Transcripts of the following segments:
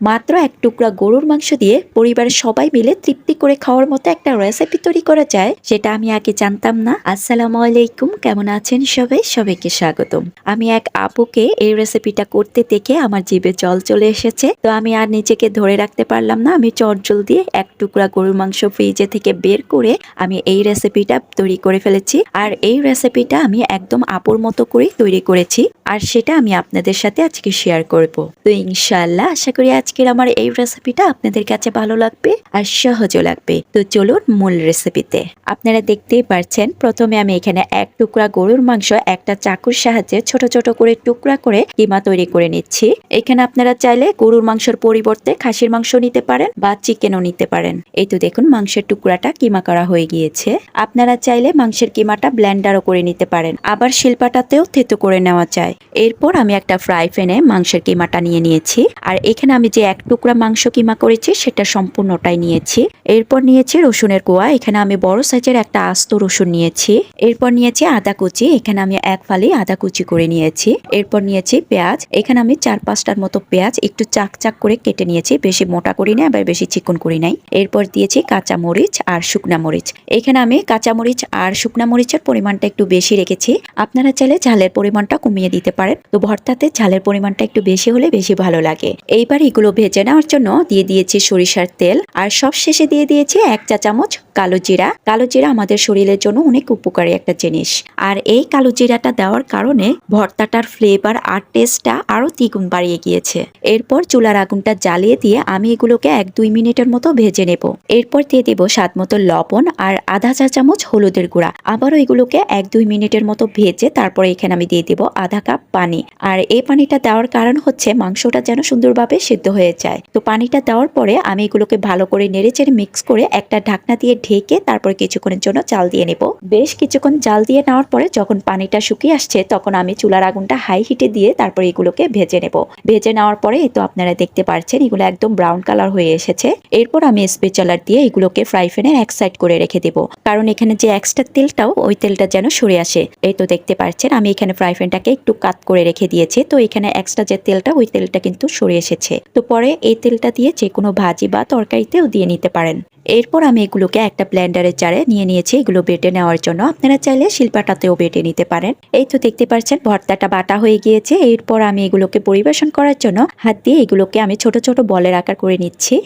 মাত্র এক টুকরা গরুর মাংস দিয়ে পরিবারের সবাই মিলে তৃপ্তি করে খাওয়ার মতো একটা রেসিপি তৈরি করা যায়, সেটা আমি আগে জানতাম না। আসসালামু আলাইকুম, কেমন আছেন সবাই? সবাইকে স্বাগতম। আমি এক আপুকে এই রেসিপিটা করতে দেখে আমার জিভে জল চলে এসেছে। তো আমি আর নিজেকে ধরে রাখতে পারলাম না। আমি চটজল দিয়ে এক টুকরা গরুর মাংস ফ্রিজে থেকে বের করে আমি এই রেসিপিটা তৈরি করে ফেলেছি। আর এই রেসিপিটা আমি একদম আপুর মতো করেই তৈরি করেছি। আর সেটা আমি আপনাদের সাথে আজকে শেয়ার করব। তো ইনশাআল্লাহ আশা করি আজকের আমার এই রেসিপিটা আপনাদের কাছে ভালো লাগবে আর সহজও লাগবে। তো চলুন মূল রেসিপিতে আপনারা দেখতেই পারছেন, প্রথমে আমি এখানে এক টুকরা গরুর মাংস, একটা চাকুর সাহায্যে ছোট ছোট করে টুকরা করে কিমা তৈরি করে নিচ্ছি। এখানে আপনারা চাইলে গরুর মাংসের পরিবর্তে খাসির মাংস নিতে পারেন বা চিকেনও নিতে পারেন। এই তো দেখুন, মাংসের টুকরাটা কিমা করা হয়ে গিয়েছে। আপনারা চাইলে মাংসের কিমাটা ব্লেন্ডারও করে নিতে পারেন। আবার শিল্পাটাতেও থেতো করে নেওয়া যায়। এরপর আমি একটা ফ্রাই প্যানে মাংসের কিমাটা নিয়ে নিয়েছি। আর এখানে আমি যে এক টুকরা মাংস কিমা করেছি, সেটা সম্পূর্ণটাই নিয়েছি। এরপর নিয়েছি রসুনের কোয়া। এখানে আমি বড় সাইজের একটা আস্ত রসুন নিয়েছি। এরপর নিয়েছি আদা কুচি। এখানে আমি এক ফালি আদা কুচি করে নিয়েছি। এরপর নিয়েছি পেঁয়াজ। এখানে আমি চার পাঁচটার মতো পেঁয়াজ একটু চাক চাক করে কেটে নিয়েছি। বেশি মোটা করি নাই, আবার বেশি চিকন করি নাই। এরপর দিয়েছি কাঁচা মরিচ আর শুকনা মরিচ এখানে আমি কাঁচা মরিচ আর শুকনা মরিচের পরিমাণটা একটু বেশি রেখেছি। আপনারা চাইলে ঝালের পরিমাণটা কমিয়ে দিতে পারেন তো ভর্তাতে ঝালের পরিমাণটা একটু বেশি হলে বেশি ভালো লাগে। এইবার এগুলো ভেজে নেওয়ার জন্য দিয়ে দিয়েছি সরিষার তেল। আর সব শেষে দিয়ে দিয়েছি এক চা চামচ কালো জিরা। কালো জিরা আমাদের শরীরের জন্য অনেক উপকারী একটা জিনিস। আর এই কালো জিরাটা দেওয়ার কারণে ভর্তাটার ফ্লেভার আর টেস্টটা আরও দ্বিগুণ বাড়িয়ে গিয়েছে। এরপর চুলার আগুনটা জ্বালিয়ে দিয়ে আমি এগুলোকে এক দুই মিনিটের মতো ভেজে নেব। এরপর দিয়ে দেব স্বাদ মতো লবণ আর আধা চা চামচ হলুদের গুঁড়া। আবারও এগুলোকে এক দুই মিনিটের মতো ভেজে তারপরে এখানে আমি দিয়ে দেব আধা কাপ পানি। আর এই পানিটা দেওয়ার কারণ হচ্ছে মাংসটা যেন সুন্দরভাবে সিদ্ধ হয়ে যায়। তো পানিটা দেওয়ার পরে আমি এগুলোকে ভালো করে নেড়েচেড়ে মিক্স করে একটা ঢাকনা দিয়ে ঢেকে তারপর কিছুক্ষণের জন্য চাল দিয়ে নেব। বেশ কিছুক্ষণ জাল দিয়ে নেওয়ার পরে যখন পানিটা শুকিয়ে আসছে তখন আমি চুলার আগুনটা হাই হিটে দিয়ে তারপর এগুলোকে ভেজে নেব। ভেজে নেওয়ার পরে তো আপনারা দেখতে পাচ্ছেন এগুলো একদম ব্রাউন কালার হয়ে এসেছে। এরপর আমি স্পেচালার দিয়ে এগুলোকে ফ্রাই প্যানে এক সাইড করে রেখে দেব। কারণ এখানে যে এক্সট্রা তেলটাও ওই তেলটা যেন সরে আসে। এই তো দেখতে পাচ্ছেন আমি এখানে ফ্রাই প্যানটাকে একটু কাত করে রেখে দিয়েছে। তো এখানে এক্সট্রা যে তেলটা, ওই তেলটা কিন্তু সরে এসেছে। তো পরে এই তেলটা দিয়ে যে কোনো ভাজি বা তরকারিতেও দিয়ে নিতে পারেন। এরপর আমি এগুলোকে একটা ব্লেন্ডারের চারে নিয়ে নিয়েছি। এগুলো বেটে নেওয়ার জন্য। আপনারা চাইলে শিল্পাটাতেও বেটে নিতে পারেন। এই তো দেখতে পাচ্ছেন, ভর্তাটা বাটা হয়ে গিয়েছে। এরপর আমি এগুলোকে পরিবেশন করার জন্য হাত দিয়ে এগুলোকে আমি ছোট ছোট বলের আকার করে নিচ্ছি।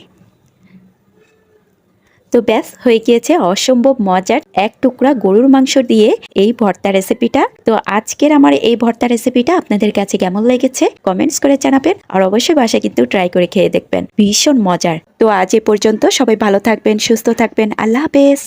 তো ব্যাস, হয়ে গিয়েছে অসম্ভব মজার এক টুকরা গরুর মাংস দিয়ে এই ভর্তা রেসিপিটা। তো আজকের আমার এই ভর্তা রেসিপিটা আপনাদের কাছে কেমন লেগেছে কমেন্টস করে জানাবেন আর অবশ্যই বাসায় কিন্তু ট্রাই করে খেয়ে দেখবেন। ভীষণ মজার। তো আজ এ পর্যন্ত সবাই ভালো থাকবেন, সুস্থ থাকবেন। আল্লাহ হাফেজ।